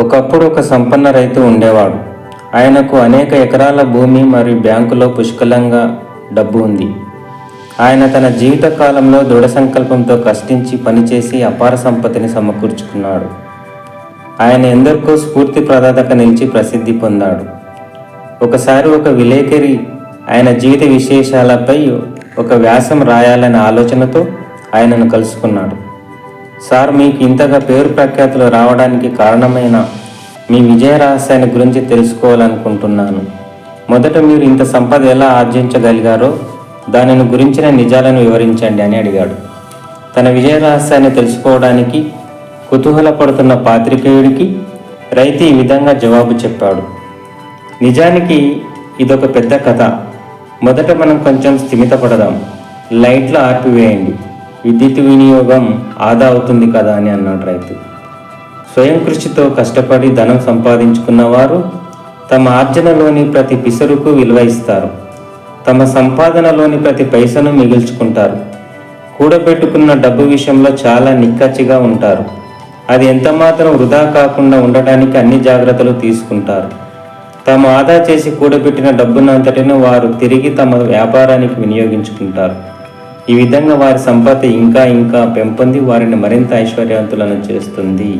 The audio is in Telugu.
ఒకప్పుడు ఒక సంపన్న రైతు ఉండేవాడు. ఆయనకు అనేక ఎకరాల భూమి మరియు బ్యాంకులో పుష్కలంగా డబ్బు ఉంది. ఆయన తన జీవిత కాలంలో దృఢ సంకల్పంతో కష్టించి పనిచేసి అపార సంపత్తిని సమకూర్చుకున్నాడు. ఆయన ఎందరికో స్ఫూర్తి ప్రదాతక నిలిచి ప్రసిద్ధి పొందాడు. ఒకసారి ఒక విలేకరి ఆయన జీవిత విశేషాలపై ఒక వ్యాసం రాయాలనే ఆలోచనతో ఆయనను కలుసుకున్నాడు. సార్ మీకు ఇంతగా పేరు ప్రఖ్యాతులు రావడానికి కారణమైన మీ విజయ రహస్యాన్ని గురించి తెలుసుకోవాలనుకుంటున్నాను. మొదట మీరు ఇంత సంపద ఎలా ఆర్జించగలిగారో దానిని గురించిన నిజాలను వివరించండి అని అడిగాడు. తన విజయ రహస్యాన్ని తెలుసుకోవడానికి కుతూహలపడుతున్న పాత్రికేయుడికి రైతు ఈ విధంగా జవాబు చెప్పాడు. నిజానికి ఇదొక పెద్ద కథ. మొదట మనం కొంచెం స్థిమితపడదాం. లైట్లు ఆర్పివేయండి. విద్యుత్ వినియోగం ఆదా అవుతుంది కదా అని అన్నాడు రైతు. స్వయం కృషితో కష్టపడి ధనం సంపాదించుకున్న వారు తమ ఆర్జనలోని ప్రతి పిసరుకు విలువ ఇస్తారు. తమ సంపాదనలోని ప్రతి పైసను మిగుల్చుకుంటారు. కూడబెట్టుకున్న డబ్బు విషయంలో చాలా నిక్కచ్చిగా ఉంటారు. అది ఎంతమాత్రం వృధా కాకుండా ఉండటానికి అన్ని జాగ్రత్తలు తీసుకుంటారు. తాము ఆదా చేసి కూడబెట్టిన డబ్బునంతటిని వారు తిరిగి తమ వ్యాపారానికి వినియోగించుకుంటారు. ఈ విధంగా వారి సంపద ఇంకా ఇంకా పెంపొంది వారిని మరింత ఐశ్వర్యవంతులను చేస్తుంది.